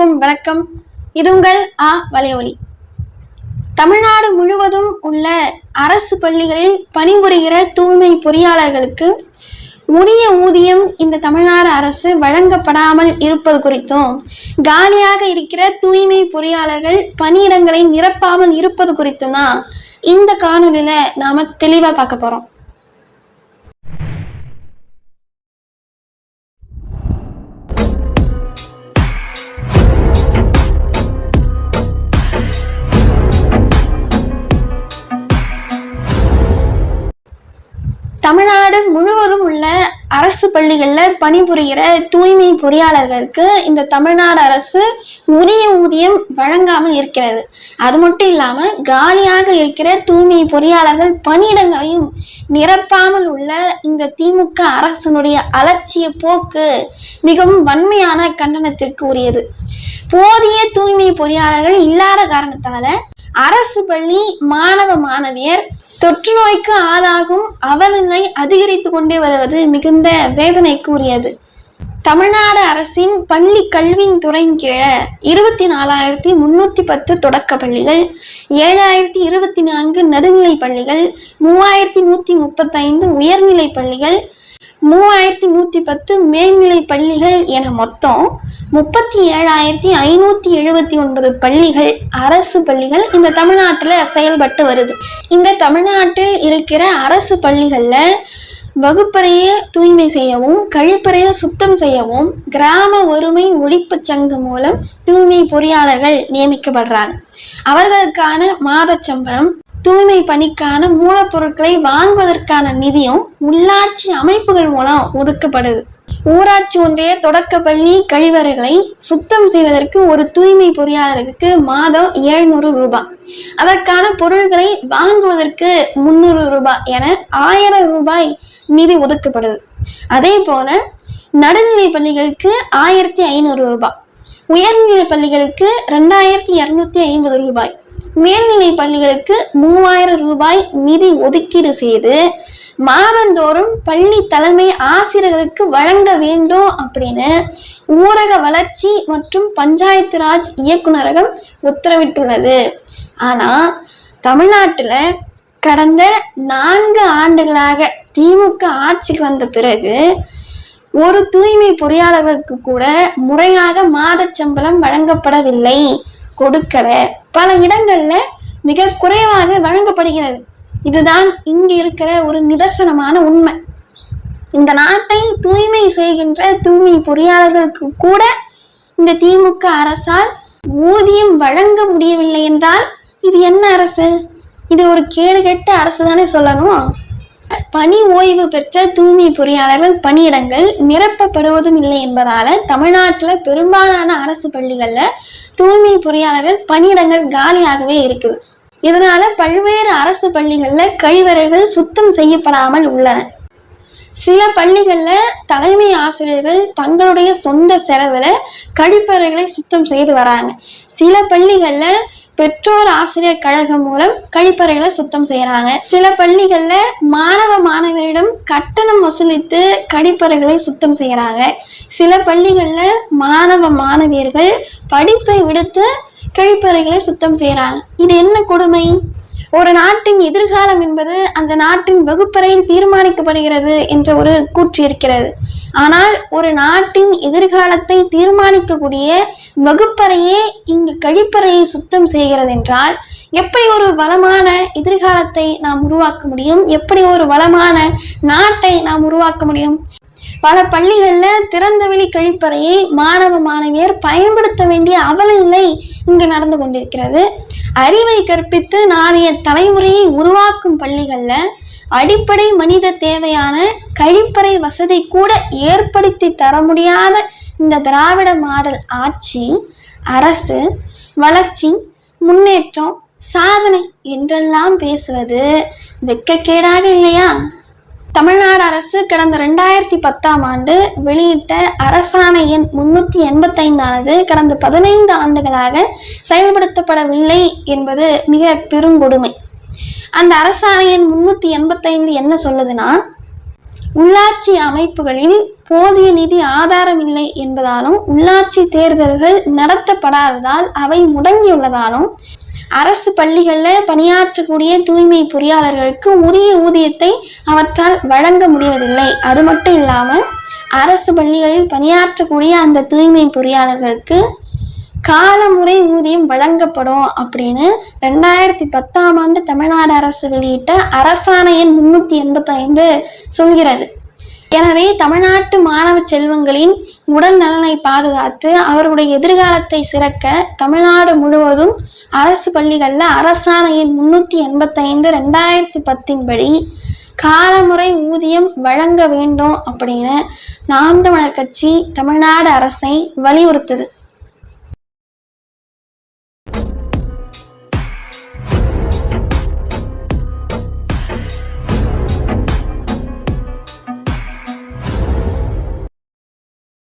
அனைவருக்கும் வணக்கம். இது உங்கள் ஆ வலையொலி. தமிழ்நாடு முழுவதும் உள்ள அரசு பள்ளிகளில் பணிபுரிகிற தூய்மை பொறியாளர்களுக்கு உரிய ஊதியம் இந்த தமிழ்நாடு அரசு வழங்கப்படாமல் இருப்பது குறித்தும் காலியாக இருக்கிற தூய்மை பொறியாளர்கள் பணியிடங்களை நிரப்பாமல் இருப்பது குறித்தும் தான் இந்த காணொலியில நாம தெளிவா பார்க்க போறோம். தமிழ்நாடு முழுவதும் உள்ள அரசு பள்ளிகளில் பணிபுரிகிற தூய்மை பொறியாளர்களுக்கு இந்த தமிழ்நாடு அரசு உரிய ஊதியம் வழங்காமல் இருக்கிறது. அது மட்டும் இல்லாமல் காலியாக இருக்கிற தூய்மை பொறியாளர்கள் பணியிடங்களையும் நிரப்பாமல் உள்ள இந்த திமுக அரசனுடைய அலட்சிய போக்கு மிகவும் வன்மையான கண்டனத்திற்கு உரியது. போதிய தூய்மை பொறியாளர்கள் இல்லாத காரணத்தால அரசு பள்ளி மாணவ மாணவியர் தொற்று நோய்க்கு ஆளாகும் அவலநிலை அதிகரித்து கொண்டே வருவது மிகுந்த வேதனைக்குரியது. தமிழ்நாடு அரசின் பள்ளி கல்வியின் துறையின் கீழே இருபத்தி நாலாயிரத்தி முன்னூத்தி பத்து தொடக்க பள்ளிகள் ஏழாயிரத்தி இருபத்தி நான்கு நடுநிலை பள்ளிகள் மூவாயிரத்தி நூத்தி முப்பத்தைந்து உயர்நிலை பள்ளிகள் மூவாயிரத்தி நூற்றி பத்து மேல்நிலை பள்ளிகள் என மொத்தம் முப்பத்தி ஏழாயிரத்தி ஐநூற்றி எழுபத்தி ஒன்பது பள்ளிகள் அரசு பள்ளிகள் இந்த தமிழ்நாட்டில் செயல்பட்டு வருது. இந்த தமிழ்நாட்டில் இருக்கிற அரசு பள்ளிகளில் வகுப்பறையை தூய்மை செய்யவும் கழிப்பறையை சுத்தம் செய்யவும் கிராம ஒருமை ஒழிப்பு சங்கம் மூலம் தூய்மை பொறியாளர்கள் நியமிக்கப்படுறாங்க. அவர்களுக்கான மாத சம்பளம் தூய்மை பணிக்கான மூலப்பொருட்களை வாங்குவதற்கான நிதியும் உள்ளாட்சி அமைப்புகள் மூலம் ஒதுக்கப்படுது. ஊராட்சி ஒன்றிய தொடக்க பள்ளி கழிவறைகளை சுத்தம் செய்வதற்கு ஒரு தூய்மை பொறியாளருக்கு மாதம் ஏழ்நூறு ரூபாய். அதற்கான பொருட்களை வாங்குவதற்கு முன்னூறு ரூபாய் என ஆயிரம் ரூபாய் நிதி ஒதுக்கப்படுது. அதே போல நடுநிலை பள்ளிகளுக்கு ஆயிரத்தி ஐநூறு ரூபாய். உயர்நிலை பள்ளிகளுக்கு ரெண்டாயிரத்தி இருநூத்தி ஐம்பது ரூபாய். மேல்நிலை பள்ளிகளுக்கு மூவாயிரம் ரூபாய் நிதி ஒதுக்கீடு செய்து மாதந்தோறும் பள்ளி தலைமை ஆசிரியர்களுக்கு வழங்க வேண்டும் அப்படின்னு ஊரக வளர்ச்சி மற்றும் பஞ்சாயத்து ராஜ் இயக்குநரகம் உத்தரவிட்டுள்ளது. ஆனா தமிழ்நாட்டுல கடந்த நான்கு ஆண்டுகளாக திமுக ஆட்சிக்கு வந்த பிறகு ஒரு தூய்மை பொறியாளர்களுக்கு கூட முறையாக மாத சம்பளம் வழங்கப்படவில்லை. கொடுக்கல. பல இடங்கள்ல மிக குறைவாக வழங்கப்படுகிறது. இதுதான் இங்கு இருக்கிற ஒரு நிதர்சனமான உண்மை. இந்த நாட்டை தூய்மை செய்கின்ற தூய்மை பொறியாளர்களுக்கு கூட இந்த திமுக அரசால் ஊதியம் வழங்க முடியவில்லை என்றால் இது என்ன அரசு? இது ஒரு கேடுகெட்ட அரசு தானே சொல்லணும். பணி ஓய்வு பெற்ற தூய்மை பொறியாளர்கள் பணியிடங்கள் நிரப்பப்படுவதும் இல்லை என்பதால தமிழ்நாட்டுல பெரும்பாலான அரசு பள்ளிகளில் தூய்மை பொறியாளர்கள் பணியிடங்கள் காலியாகவே இருக்குது. இதனால பல்வேறு அரசு பள்ளிகளில் கழிவறைகள் சுத்தம் செய்யப்படாமல் உள்ளன. சில பள்ளிகள்ல தலைமை ஆசிரியர்கள் தங்களுடைய சொந்த செலவுல கழிப்பறைகளை சுத்தம் செய்து வராங்க. சில பள்ளிகளில் பெற்றோர் ஆசிரியர் கழகம் மூலம் கழிப்பறைகளை சுத்தம் செய்யறாங்க. சில பள்ளிகள்ல மாணவ மாணவியரிடம் கட்டணம் வசூலித்து கழிப்பறைகளை சுத்தம் செய்யறாங்க. சில பள்ளிகள்ல மாணவ மாணவியர்கள் படிப்பை விடுத்து கழிப்பறைகளை சுத்தம் செய்யறாங்க. இது என்ன கொடுமை? ஒரு நாட்டின் எதிர்காலம் என்பது அந்த நாட்டின் வகுப்பறையில் தீர்மானிக்கப்படுகிறது என்ற ஒரு கூற்று இருக்கிறது. ஆனால் ஒரு நாட்டின் எதிர்காலத்தை தீர்மானிக்கக்கூடிய வகுப்பறையே இங்கு கழிப்பறையை சுத்தம் செய்கிறது என்றால் எப்படி ஒரு வளமான எதிர்காலத்தை நாம் உருவாக்க முடியும்? எப்படி ஒரு வளமான நாட்டை நாம் உருவாக்க முடியும்? பல பள்ளிகளில் திறந்தவெளி கழிப்பறையை மாணவ மாணவியர் பயன்படுத்த வேண்டிய அவலநிலை இங்கு நடந்து கொண்டிருக்கிறது. அறிவை கற்பித்து நாளைய தலைமுறையை உருவாக்கும் பள்ளிகளில் அடிப்படை மனித தேவையான கழிப்பறை வசதி கூட ஏற்படுத்தி தர முடியாத இந்த திராவிட மாடல் ஆட்சி அரசு வளர்ச்சி முன்னேற்றம் சாதனை என்றெல்லாம் பேசுவது வெக்கக்கேடாக இல்லையா? தமிழ்நாடு அரசு கடந்த ரெண்டாயிரத்தி பத்தாம் ஆண்டு வெளியிட்ட அரசாணை எண் முன்னூத்தி எண்பத்தைந்தானது கடந்த பதினைந்து ஆண்டுகளாக செயல்படுத்தப்படவில்லை என்பது மிக பெருங்கொடுமை அந்த அரசாணை எண் முன்னூத்தி எண்பத்தைந்து என்ன சொல்லுதுன்னா உள்ளாட்சி அமைப்புகளில் போதிய நிதி ஆதாரம் இல்லை என்பதாலும் உள்ளாட்சி தேர்தல்கள் நடத்தப்படாததால் அவை முடங்கியுள்ளதாலும் அரசு பள்ளிகளில் பணியாற்றக்கூடிய தூய்மை பொறியாளர்களுக்கு உரிய ஊதியத்தை அவற்றால் வழங்க முடிவதில்லை. அது மட்டும் இல்லாமல் அரசு பள்ளிகளில் பணியாற்றக்கூடிய அந்த தூய்மை பொறியாளர்களுக்கு காலமுறை ஊதியம் வழங்கப்படும் அப்படின்னு ரெண்டாயிரத்தி பத்தாம் ஆண்டு தமிழ்நாடு அரசு வெளியிட்ட அரசாணை எண் முன்னூத்தி எண்பத்தி ஐந்து சொல்கிறது. எனவே தமிழ்நாட்டு மாணவ செல்வங்களின் உடல் நலனை பாதுகாத்து அவர்களுடைய எதிர்காலத்தை சிறக்க தமிழ்நாடு முழுவதும் அரசு பள்ளிகளில் அரசாணையின் முன்னூற்றி எண்பத்தைந்து எண்பத்தி ஐந்து ரெண்டாயிரத்தி பத்தின் படி காலமுறை ஊதியம் வழங்க வேண்டும் அப்படின்னு நாம் தமிழர் கட்சி தமிழ்நாடு அரசை வலியுறுத்துது.